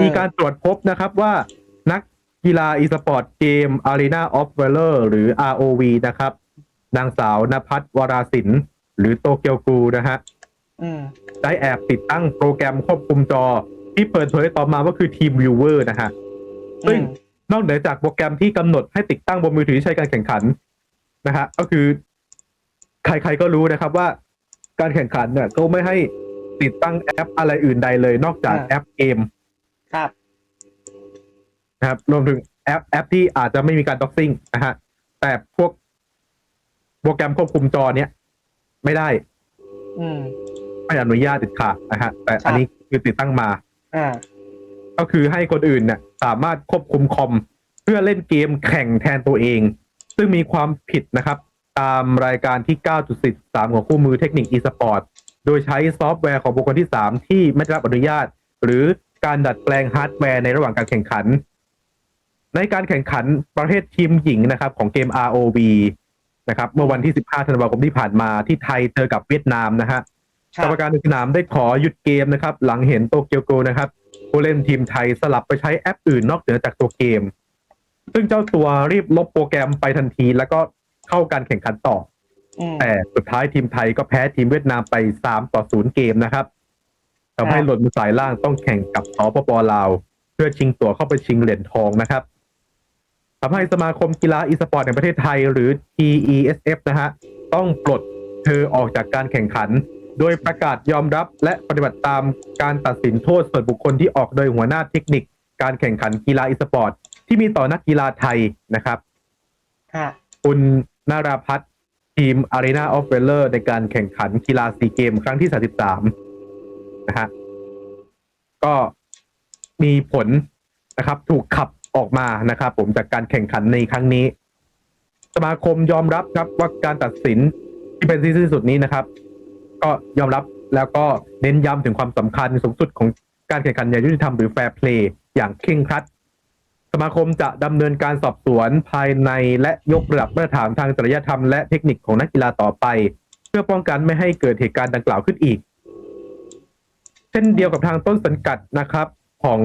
มีการตรวจพบนะครับว่านักกีฬาอีสปอร์ตเกม Arena of Valor หรือ ROV นะครับ นางสาวนภัทรวราสิน หรือโตเกียวกูนะฮะอืมได้แอบติดตั้งโปรแกรมควบคุมจอ ที่เปิดเผยต่อมาว่าคือ Team Viewer นะฮะ ซึ่งนอกเหนือจากโปรแกรมที่กำหนดให้ติดตั้งบนมือถือที่ใช้การแข่งขันนะฮะก็คือ ใครๆก็รู้นะครับว่าการแข่งขันเนี่ยก็ไม่ให้ติดตั้งแอปอะไรอื่นใดเลย นอกจากอ่าแอปเกม ครับ นะครับรวมถึงแอปแอปที่อาจจะไม่มีการด็อกซิ่งนะฮะแต่พวกโปรแกรมควบคุมจอเนี้ยไม่ได้อืม ไม่อนุญาตติดขาดนะฮะแต่อันนี้คือติดตั้งมา อ่า ก็คือให้คนอื่นเนี่ยสามารถควบคุมคอม เพื่อเล่นเกมแข่งแทนตัวเอง ซึ่งมีความผิดนะครับ ตามรายการที่ 9.13 ของคู่มือเทคนิค e-sport โดยใช้ซอฟต์แวร์ของบุคคลที่ 3 ที่ไม่ได้รับอนุญาต หรือ การดัดแปลงฮาร์ดแวร์ในระหว่างการแข่งขัน ในการแข่งขันประเภททีมหญิงนะครับ ของเกม ROV นะครับเมื่อวันที่ 15 ธันวาคมที่ผ่านมาที่ไทยเจอกับเวียดนามนะฮะครักรบรมการในสนามได้ขอหยุดเกมนะครับ หลังเห็นโตเกียวโกนะครับ ผู้เล่นทีมไทยสลับไปใช้แอปอื่นนอกเหนือจากตัวเกม ซึ่งเจ้าตัวรีบลบโปรแกรมไปทันที แล้วก็เข้าการแข่งขันต่ออืมแต่สุดท้ายทีมไทยก็แพ้ทีมเวียดนามไป 3 ต่อ 0 เกมนะครับ ทำให้ครับหล่นมาสายล่างต้องแข่งกับสปปลาว เพื่อชิงตั๋วเข้าไปชิงเหรียญทองนะครับทำให้สมาคมกีฬาอีสปอร์ตแห่งประเทศไทยหรือ TESF นะฮะต้องปลดเธอออกจากการแข่งขัน โดยประกาศยอมรับและปฏิบัติตามการตัดสินโทษส่วนบุคคลที่ออกโดยหัวหน้าเทคนิค การแข่งขันกีฬาอีสปอร์ตที่มีต่อนักกีฬาไทยนะครับฮะคุณนาราพัฒน์ทีม Arena of Valor ในการแข่งขันกีฬาซีเกม ครั้งที่ 33 นะฮะก็มีผลนะครับ ถูกขับออกมานะครับ ผมจากการแข่งขันในครั้งนี้ สมาคมยอมรับครับว่าการตัดสินที่เป็นที่สุดนี้นะครับ ก็ยอมรับแล้วก็เน้นย้ำถึงความสำคัญสูงสุดของการแข่งขันอย่างยุติธรรมหรือแฟร์เพลย์อย่างเคร่งครัด สมาคมจะดำเนินการสอบสวนภายในและยกระดับมาตรฐานทางจริยธรรมและเทคนิคของนักกีฬาต่อไป เพื่อป้องกันไม่ให้เกิดเหตุการณ์ดังกล่าวขึ้นอีก ช่นเดียวกับทางต้นสังกัดนะครับ ของ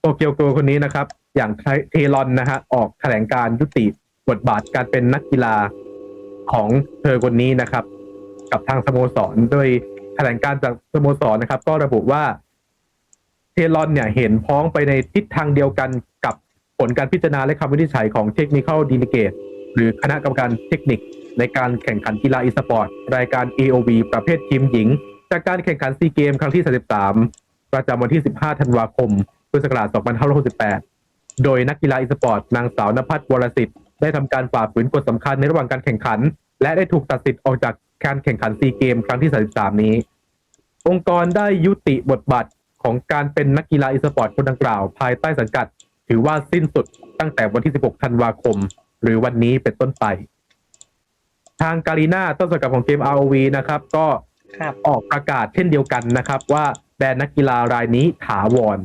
โตเกียวโกคนนี้นะครับ อย่างเทลอนนะฮะออกแถลงการยุติบทบาทการเป็นนักกีฬาของเธอคนนี้นะครับ กับทางสโมสรโดยแถลงการจากสโมสรนะครับ ก็ระบุว่าเทลอนเนี่ยเห็นพ้องไปในทิศทางเดียวกันกับผลการพิจารณาและคำวินิจฉัยของ Technical Delegate หรือคณะกรรมการเทคนิคในการแข่งขันกีฬาอีสปอร์ตรายการ AOV ประเภททีมหญิง จากการแข่งขันซีเกมครั้งที่ 33 ประจำวันที่ 15 ธันวาคม พุทธศักราช 2568 โดยนักกีฬาอีสปอร์ต นางสาวนภัทรวรสิทธิ์ ได้ทำการฝ่าฝืนกฎสำคัญในระหว่างการแข่งขัน และได้ถูกตัดสิทธิ์ออกจากการแข่งขันซีเกมครั้งที่ 33 นี้ องค์กรได้ยุติบทบาทของการเป็นนักกีฬาอีสปอร์ตคนดังกล่าว ภายใต้สังกัด ถือว่าสิ้นสุดตั้งแต่วันที่ 16 ธันวาคม หรือวันนี้เป็นต้นไป ทางการีนาต้นสังกัดของเกม ROV นะครับ ก็ ครับออกประกาศเช่นเดียวกันนะครับ ว่าแบนนักกีฬารายนี้ถาวร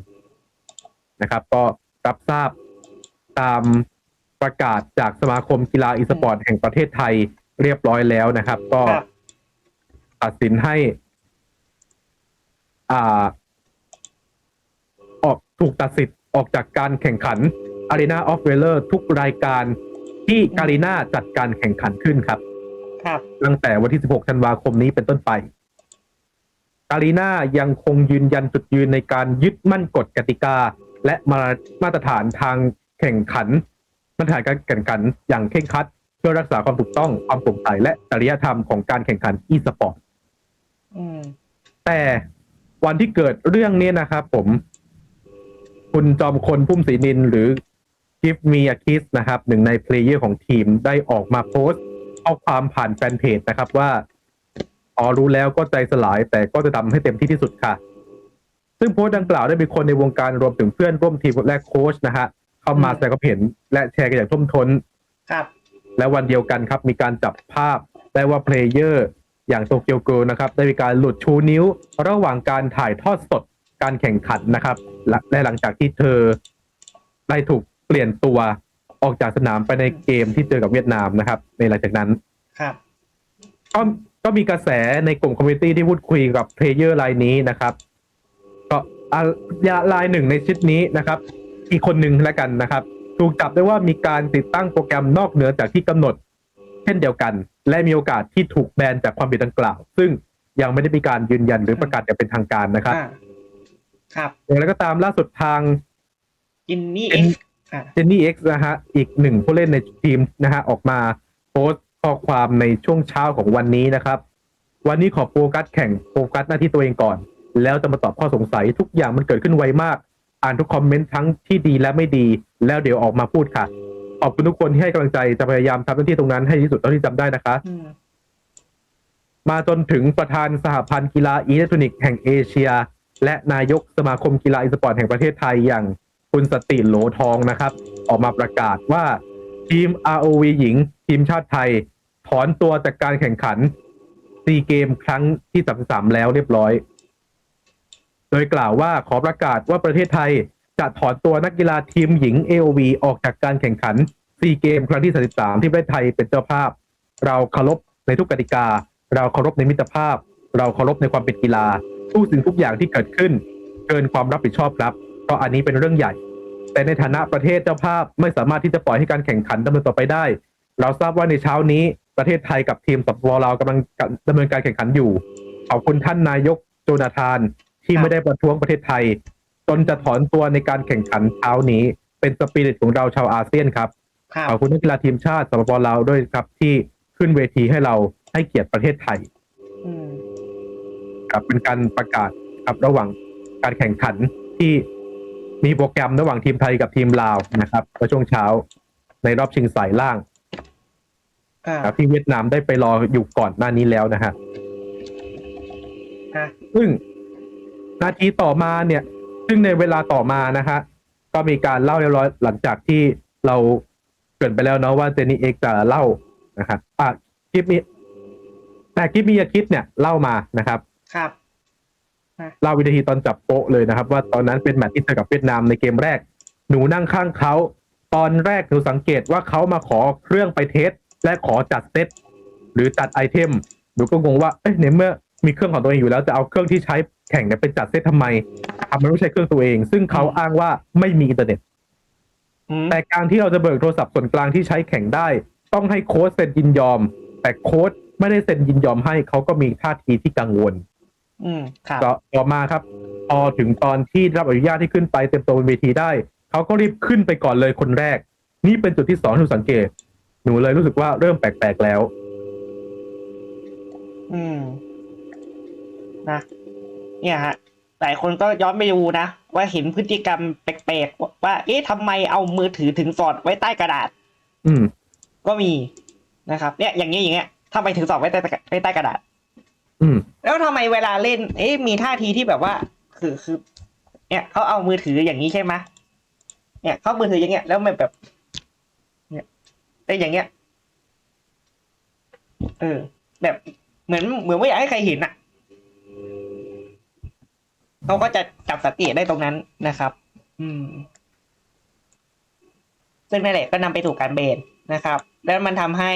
นะครับ ก็รับทราบตามประกาศจากสมาคมกีฬาอีสปอร์ตแห่งประเทศไทยเรียบร้อยแล้วนะครับ ก็ครับ ตัดสินให้ อ่า ออกถูกตัดสิทธิ์ออกจากการแข่งขัน Arena of Valor ทุกรายการที่การีนาจัดการแข่งขันขึ้นครับ ครับ ตั้งแต่วันที่ 16 ธันวาคมนี้เป็นต้นไป การีนายังคงยืนยันจุดยืนในการยึดมั่นกฎกติกา และมามาตรฐานทางแข่งขัน มาตรฐานการแข่งขันอย่างเคร่งครัด เพื่อรักษาความถูกต้องความโปร่งใสและจริยธรรมของการแข่งขันอีสปอร์ตอืมแต่วันที่เกิดเรื่องนี้นะครับผม คุณจอมคนพุ่มศรีนินหรือ Give Me a Kiss นะครับ หนึ่งในเพลเยอร์ของทีมได้ออกมาโพสต์ข้อความผ่านแฟนเพจนะครับว่า อ๋อรู้แล้วก็ใจสลายแต่ก็จะทำให้เต็มที่ที่สุดค่ะ ซึ่งโพสต์ดังกล่าวได้มีคนในวงการรวมถึงเพื่อนร่วมทีมและโค้ชนะฮะเข้ามาแสดงความเห็นและแชร์กันอย่างท่วมท้น ครับ และวันเดียวกันครับ มีการจับภาพได้ว่าเพลเยอร์อย่างโตเกียวเกิลนะครับ ได้มีการหลุดชูนิ้ว ระหว่างการถ่ายทอดสดการแข่งขันนะครับและและหลังจากที่เธอได้ถูกเปลี่ยนตัวออกจากสนามไปในเกมที่เจอกับเวียดนามนะครับ ในหลังจากนั้นครับ ก็ ก็มีกระแสในกลุ่มคอมมิตี้ที่พูดคุยกับเพลเยอร์รายนี้นะครับ ก็อ่ารายหนึ่งในชุดนี้นะครับ อีกคนหนึ่งแล้วกันนะครับ ถูกจับได้ว่ามีการติดตั้งโปรแกรมนอกเหนือจากที่กำหนด เช่นเดียวกัน และมีโอกาสที่ถูกแบนจากความผิดดังกล่าว ซึ่งยังไม่ได้มีการยืนยันหรือประกาศอย่างเป็นทางการนะครับอ่าครับอย่างไรก็ตามล่าสุดทางอินนี่เป็เอ็นกซ์อ่าเจนนี่เอ็กซ์นะฮะอีกหนึ่งผู้เล่นในทีมนะฮะออกมาโพสต์ ข้อความในช่วงเช้าของวันนี้นะครับ วันนี้ขอโฟกัสแข่งโฟกัสหน้าที่ตัวเองก่อน แล้วจะมาตอบข้อสงสัยทุกอย่างมันเกิดขึ้นไวมาก อ่านทุกคอมเมนต์ทั้งที่ดีและไม่ดี แล้วเดี๋ยวออกมาพูดค่ะ ขอบคุณทุกคนที่ให้กำลังใจจะพยายามทำหน้าที่ตรงนั้นให้ดีที่สุดเท่าที่จำได้นะคะอืมมาจนถึงประธานสหพันธ์กีฬาอิเล็กทรอนิกส์แห่งเอเชีย และนายกสมาคมกีฬาอีสปอร์ตแห่งประเทศไทยอย่างคุณสติโหลทองนะครับ ออกมาประกาศว่า ทีม ROV หญิง ทีมชาติไทย ถอนตัวจากการแข่งขันซีเกมครั้งที่ 33 แล้วเรียบร้อย โดยกล่าวว่าขอประกาศว่าประเทศไทยจะถอนตัวนักกีฬาทีมหญิง AOV ออกจากการแข่งขันซีเกมครั้งที่ 33 ที่ประเทศไทยเป็นเจ้าภาพ เราเคารพในทุกกติกา เราเคารพในมิตรภาพ เราเคารพในความเป็นกีฬาทุกสิ่งทุกอย่างที่เกิดขึ้น เกินความรับผิดชอบครับเพราะอันนี้เป็นเรื่องใหญ่ แต่ในฐานะประเทศเจ้าภาพไม่สามารถที่จะปล่อยให้การแข่งขันดำเนินต่อไปได้ เราทราบว่าในเช้านี้ประเทศไทยกับทีมสปปลาวกำลังดำเนินการแข่งขันอยู่ขอบคุณท่านนายกโจนาธานที่ไม่ได้ประท้วงประเทศไทย จนจะถอนตัวในการแข่งขันเช้านี้ เป็นสปิริตของเราชาวอาเซียนครับครับขอบคุณนักกีฬาทีมชาติสปปลาวด้วยครับ ที่ขึ้นเวทีให้เราให้เกียรติประเทศไทยอืมครับเป็นการประกาศครับระหว่างการแข่งขันที่ มีโปรแกรมระหว่างทีมไทยกับทีมลาวนะครับเมื่อช่วงเช้าในรอบชิงสายล่างอ่าครับที่เวียดนามได้ไปรออยู่ก่อนหน้านี้แล้วนะฮะอะซึ่งนาทีต่อมาเนี่ย ซึ่งในเวลาต่อมานะฮะ ก็มีการเล่าเรียบร้อยหลังจากที่เราเกรินไปแล้วเนาะว่าเจนนี่เอกจะเล่านะครับอะคลิปนี้แต่คลิปมียาคิดเนี่ยเล่ามานะครับ ครับ เล่าวินาทีตอนจับโป๊ะเลยนะครับ ว่าตอนนั้นเป็นแมตช์ที่เจอกับเวียดนามในเกมแรก หนูนั่งข้างเขา ตอนแรกหนูสังเกตว่าเขามาขอเครื่องไปเทสและขอจัดเซตหรือจัดไอเทมหนูก็งงว่าเอ๊ะในเมื่อมีเครื่องของตัวเองอยู่แล้วจะเอาเครื่องที่ใช้แข่งเนี่ยเป็นจัดเซตทำไมทำไมไม่ใช้เครื่องตัวเอง ซึ่งเขาอ้างว่าไม่มีอินเทอร์เน็ตอืมแต่การที่เราจะเบิกโทรศัพท์ส่วนกลางที่ใช้แข่งได้ ต้องให้โค้ชเซ็นยินยอม แต่โค้ชไม่ได้เซ็นยินยอมให้เขาก็มีท่าทีที่กังวล อืมครับต่อต่อมาครับ พอถึงตอนที่รับอนุญาตที่ขึ้นไปเต็มตัวบนเวทีได้ เขาก็รีบขึ้นไปก่อนเลยคนแรก นี่เป็นจุดที่สองที่หนูสังเกต หนูเลยรู้สึกว่าเริ่มแปลกๆแล้ว อืมนะเนี่ยฮะหลายคนก็ย้อนไปดูนะ ว่าเห็นพฤติกรรมแปลกๆว่า เอ๊ะทำไมเอามือถือถึงสอดไว้ใต้กระดาษ อืม ก็มีนะครับ เนี่ยอย่างเงี้ยอย่างเงี้ยทำไมถึงสอดไว้ใต้ไว้ใต้กระดาษ อืม แล้วทำไมเวลาเล่น เอ๊ะมีท่าทีที่แบบว่า คือคือ เนี่ยเขาเอามือถืออย่างนี้ใช่ไหมเนี่ยเขามือถืออย่างเงี้ยแล้วมันแบบ เนี่ยเป็นอย่างเงี้ย เออ แบบเหมือนเหมือนไม่อยากให้ใครเห็นอะเขาก็จะจับสติได้ตรงนั้นนะครับ อืมซึ่งนั่นแหละก็นำไปสู่การเบนนะครับ แล้วมันทำให้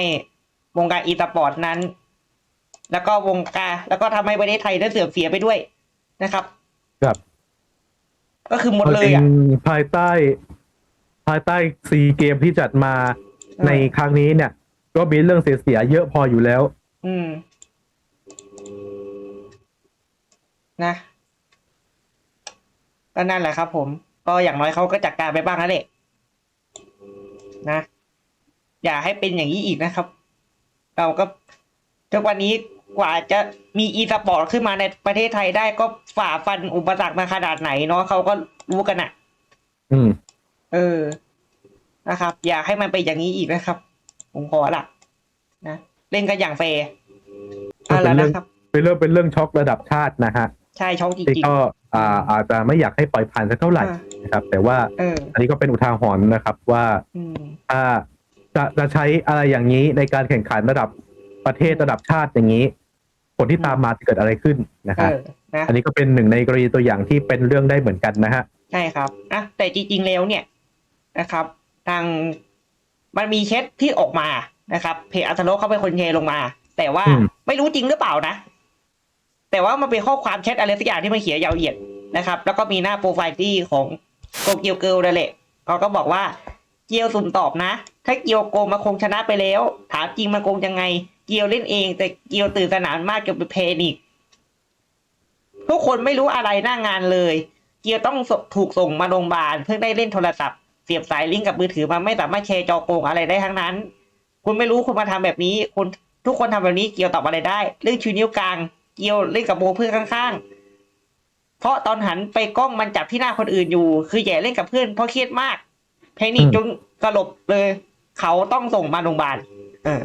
วงการอีสปอร์ตนั้น แล้วก็วงการแล้วก็ทำให้ประเทศไทยได้เสื่อมเสียไปด้วยนะครับครับ ก็คือหมดเลยอะจริงๆภายใต้ ภายใต้ซีเกมที่จัดมาเออในครั้งนี้เนี่ย ก็มีเรื่องเสียๆเยอะพออยู่แล้ว อืม นะก็นั่นแหละครับ ผม ก็อย่างน้อยเขาก็จัดการไปบ้างแล้วแหละนะ อย่าให้เป็นอย่างนี้อีกนะครับ เราก็ทุกวันนี้ กว่าจะมีอีสปอร์ตขึ้นมาในประเทศไทยได้ก็ฝ่าฟันอุปสรรคมาขนาดไหนเนาะเขาก็รู้กันอะอืม เออ นะครับ อย่าให้มันเป็นอย่างนี้อีกนะครับ ผมขอละนะเล่นกันอย่างเฟร์ก็เอาเป็นแล้วเรื่องนะครับ เป็นเรื่องเป็นเรื่องช็อกระดับชาตินะฮะใช่ช็อกจที่ริงก็อ่าอาจจะไม่อยากให้ปล่อยผ่านสักเท่าๆไหร่อ่านะครับ แต่ว่าเออ อันนี้ก็เป็นอุทาหรณ์นะครับว่าอืม ถ้าจะจะใช้อะไรอย่างนี้ในการแข่งขันระดับประเทศระดับชาติอย่างนี้ ผลที่ตามมาจะเกิดอะไรขึ้นนะเอครับ อนะอันนี้ก็เป็นหนึ่งในกรณีตัวอย่างที่เป็นเรื่องได้เหมือนกันนะฮะ ใช่ครับอะแต่จริงๆแล้วเนี่ยนะครับ ทางมันมีแชทที่ออกมานะครับ เพจอัลโลเขาเป็นคนแชร์ลงมา แต่ว่าอืม ไม่รู้จริงหรือเปล่านะ แต่ว่ามันเป็นข้อความแชทอะไรสักอย่างที่มันเขียนยาวเหยียดนะครับ แล้วก็มีหน้าโปรไฟล์ที่ของโกเกียวเกิลนั่นแหละเขาก็บอกว่าเกียวสุ่มตอบนะ ถ้าเกียวโกงมาคงชนะไปแล้ว ถามจริงมันโกงยังไง เกียวเล่นเอง แต่เกียวตื่นสนานมากจนเป็นเพนิกทุกคนไม่รู้อะไรหน้างานเลย เกียวต้องสถูกส่งมาโรงพยาบาลเพิ่งได้เล่นโทรศัพท์เสียบสายลิงก์กับมือถือมาไม่สามารถแชร์จอโกงอะไรได้ทั้งนั้น คุณไม่รู้คุณมาทำแบบนี้คุณทุกคนทำแบบนี้เกียวตอบอะไรได้ เรื่องชูนิ้วกลาง เกียวเล่นกับโบเพื่อนข้างๆ เพราะตอนหันไปกล้องมันจับที่หน้าคนอื่นอยู่ คือแย่เล่นกับเพื่อนเพราะเครียดมากเพนิกจนสลบเลย เขาต้องส่งมาโรงพยาบาลเออ